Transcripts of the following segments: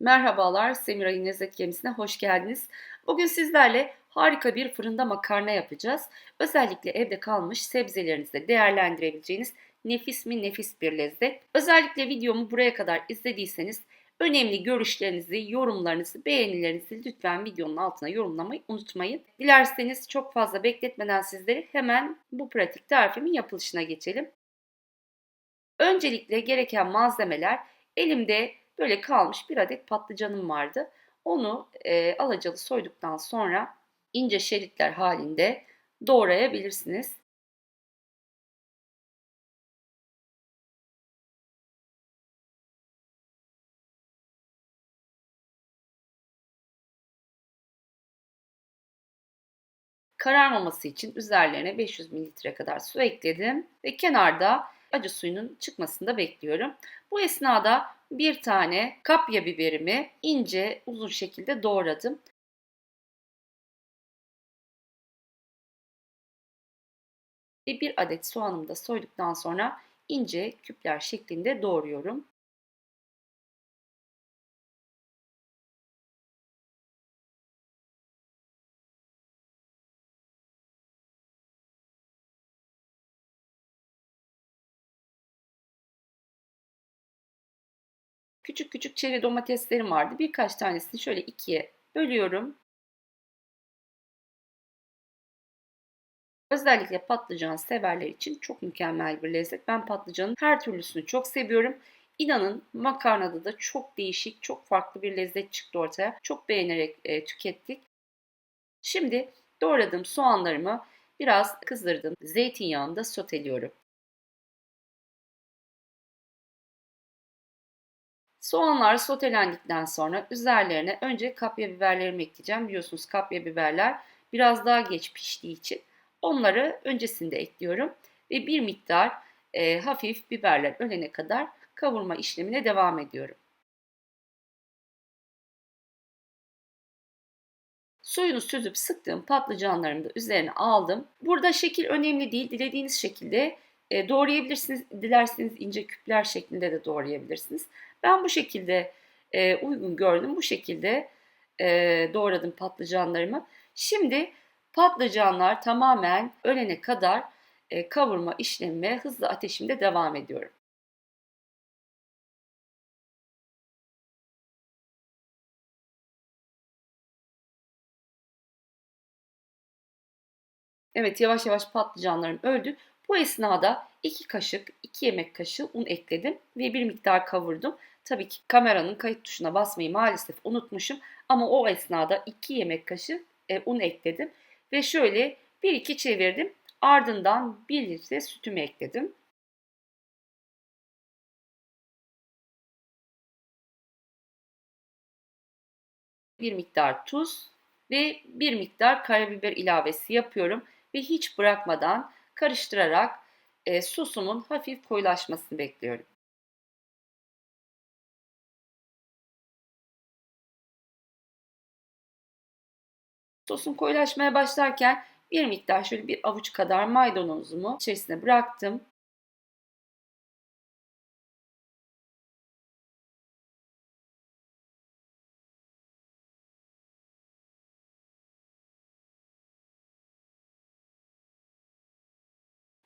Merhabalar, Semiray'ın Lezzet Gemisi'ne hoş geldiniz. Bugün sizlerle harika bir fırında makarna yapacağız. Özellikle evde kalmış sebzelerinizde değerlendirebileceğiniz nefis mi nefis bir lezzet. Özellikle videomu buraya kadar izlediyseniz önemli görüşlerinizi, yorumlarınızı, beğenilerinizi lütfen videonun altına yorumlamayı unutmayın. Dilerseniz çok fazla bekletmeden sizleri hemen bu pratik tarifimin yapılışına geçelim. Öncelikle gereken malzemeler elimde böyle kalmış bir adet patlıcanım vardı. Onu e, alacalı soyduktan sonra ince şeritler halinde doğrayabilirsiniz. Kararmaması için üzerlerine 500 mililitre kadar su ekledim ve kenarda acı suyunun çıkmasını da bekliyorum. Bu esnada bir tane kapya biberimi ince uzun şekilde doğradım. Ve bir adet soğanımı da soyduktan sonra ince küpler şeklinde doğruyorum. Küçük küçük çeri domateslerim vardı. Birkaç tanesini şöyle ikiye bölüyorum. Özellikle patlıcan severler için çok mükemmel bir lezzet. Ben patlıcanın her türlüsünü çok seviyorum. İnanın makarnada da çok değişik, çok farklı bir lezzet çıktı ortaya. Çok beğenerek e, tükettik. Şimdi doğradığım soğanlarımı biraz kızdırdım. Zeytinyağında soteliyorum. Soğanlar sotelendikten sonra üzerlerine önce kapya biberlerimi ekleyeceğim. Biliyorsunuz kapya biberler biraz daha geç piştiği için onları öncesinde ekliyorum. Ve bir miktar e, hafif biberler ölene kadar kavurma işlemine devam ediyorum. Suyunu süzüp sıktığım patlıcanlarımı da üzerine aldım. Burada şekil önemli değil. Dilediğiniz şekilde e, doğrayabilirsiniz. Dilerseniz ince küpler şeklinde de doğrayabilirsiniz. Ben bu şekilde e, uygun gördüm. Bu şekilde e, doğradım patlıcanlarımı. Şimdi patlıcanlar tamamen ölene kadar e, kavurma işlemime hızlı ateşimde devam ediyorum. Evet yavaş yavaş patlıcanlarım öldü. Bu esnada 2 kaşık, 2 yemek kaşığı un ekledim ve bir miktar kavurdum. Tabii ki kameranın kayıt tuşuna basmayı maalesef unutmuşum ama o esnada 2 yemek kaşığı e, un ekledim ve şöyle 1-2 çevirdim. Ardından 1 litre sütümü ekledim. Bir miktar tuz ve bir miktar karabiber ilavesi yapıyorum ve hiç bırakmadan karıştırarak e, sosumun hafif koyulaşmasını bekliyorum. Sosum koyulaşmaya başlarken bir miktar şöyle bir avuç kadar maydanozumu içerisine bıraktım.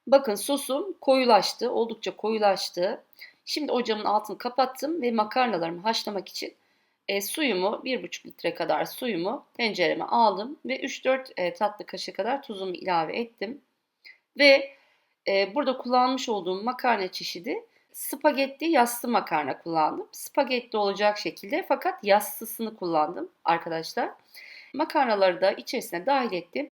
Bakın sosum koyulaştı, oldukça koyulaştı. Şimdi ocağımın altını kapattım ve makarnalarımı haşlamak için e, suyumu 1,5 litre kadar suyumu tencereme aldım ve 3-4 e, tatlı kaşığı kadar tuzumu ilave ettim. Ve e, burada kullanmış olduğum makarna çeşidi spagetti yassı makarna kullandım. Spagetti olacak şekilde fakat yassısını kullandım arkadaşlar. Makarnaları da içerisine dahil ettim.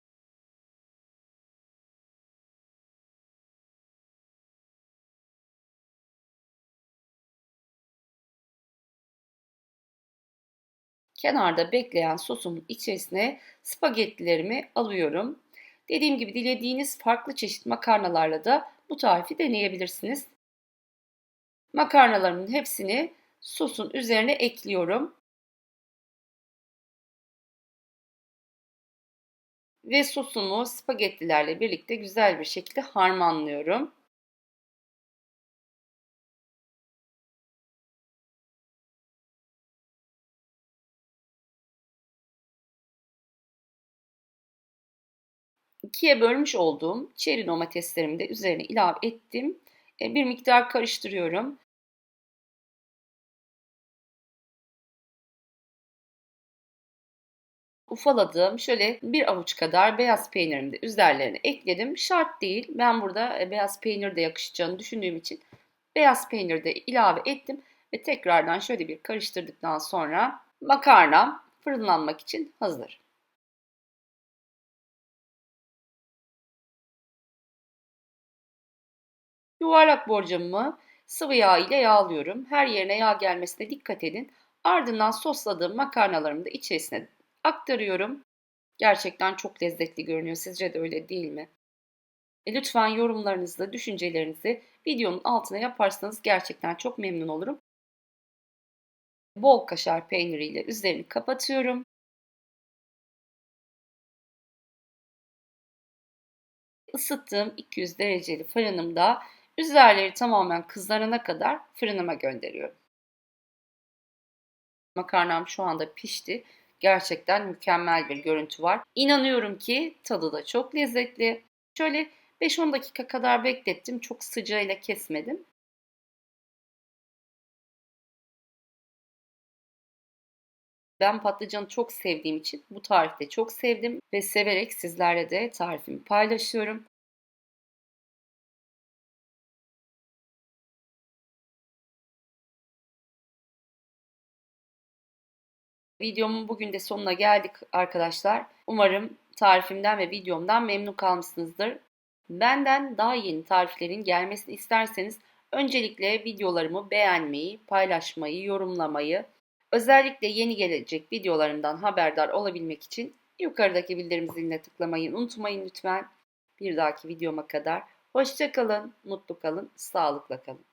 Kenarda bekleyen sosumun içerisine spagettilerimi alıyorum. Dediğim gibi dilediğiniz farklı çeşit makarnalarla da bu tarifi deneyebilirsiniz. Makarnalarımın hepsini sosun üzerine ekliyorum. Ve sosumu spagettilerle birlikte güzel bir şekilde harmanlıyorum. İkiye bölmüş olduğum çeri domateslerimi de üzerine ilave ettim. E, bir miktar karıştırıyorum. ufaladığım şöyle bir avuç kadar beyaz peynirimi de üzerlerine ekledim. Şart değil. Ben burada e, beyaz peynir de yakışacağını düşündüğüm için beyaz peynir de ilave ettim ve tekrardan şöyle bir karıştırdıktan sonra makarna fırınlanmak için hazır. Yuvarlak borcamımı sıvı yağ ile yağlıyorum. Her yerine yağ gelmesine dikkat edin. Ardından sosladığım makarnalarımı da içerisine aktarıyorum. Gerçekten çok lezzetli görünüyor. Sizce de öyle değil mi? E lütfen yorumlarınızı, düşüncelerinizi videonun altına yaparsanız gerçekten çok memnun olurum. Bol kaşar peyniriyle üzerini kapatıyorum. Isıttığım 200 dereceli fırınımda üzerleri tamamen kızarana kadar fırınıma gönderiyorum. Makarnam şu anda pişti. Gerçekten mükemmel bir görüntü var. İnanıyorum ki tadı da çok lezzetli. Şöyle 5-10 dakika kadar beklettim. Çok sıcağıyla kesmedim. Ben patlıcanı çok sevdiğim için bu tarifte çok sevdim ve severek sizlerle de tarifimi paylaşıyorum. Videomun bugün de sonuna geldik arkadaşlar. Umarım tarifimden ve videomdan memnun kalmışsınızdır. Benden daha yeni tariflerin gelmesini isterseniz öncelikle videolarımı beğenmeyi, paylaşmayı, yorumlamayı, özellikle yeni gelecek videolarımdan haberdar olabilmek için yukarıdaki bildirim ziline tıklamayı unutmayın lütfen. Bir dahaki videoma kadar hoşçakalın, mutlu kalın, sağlıkla kalın.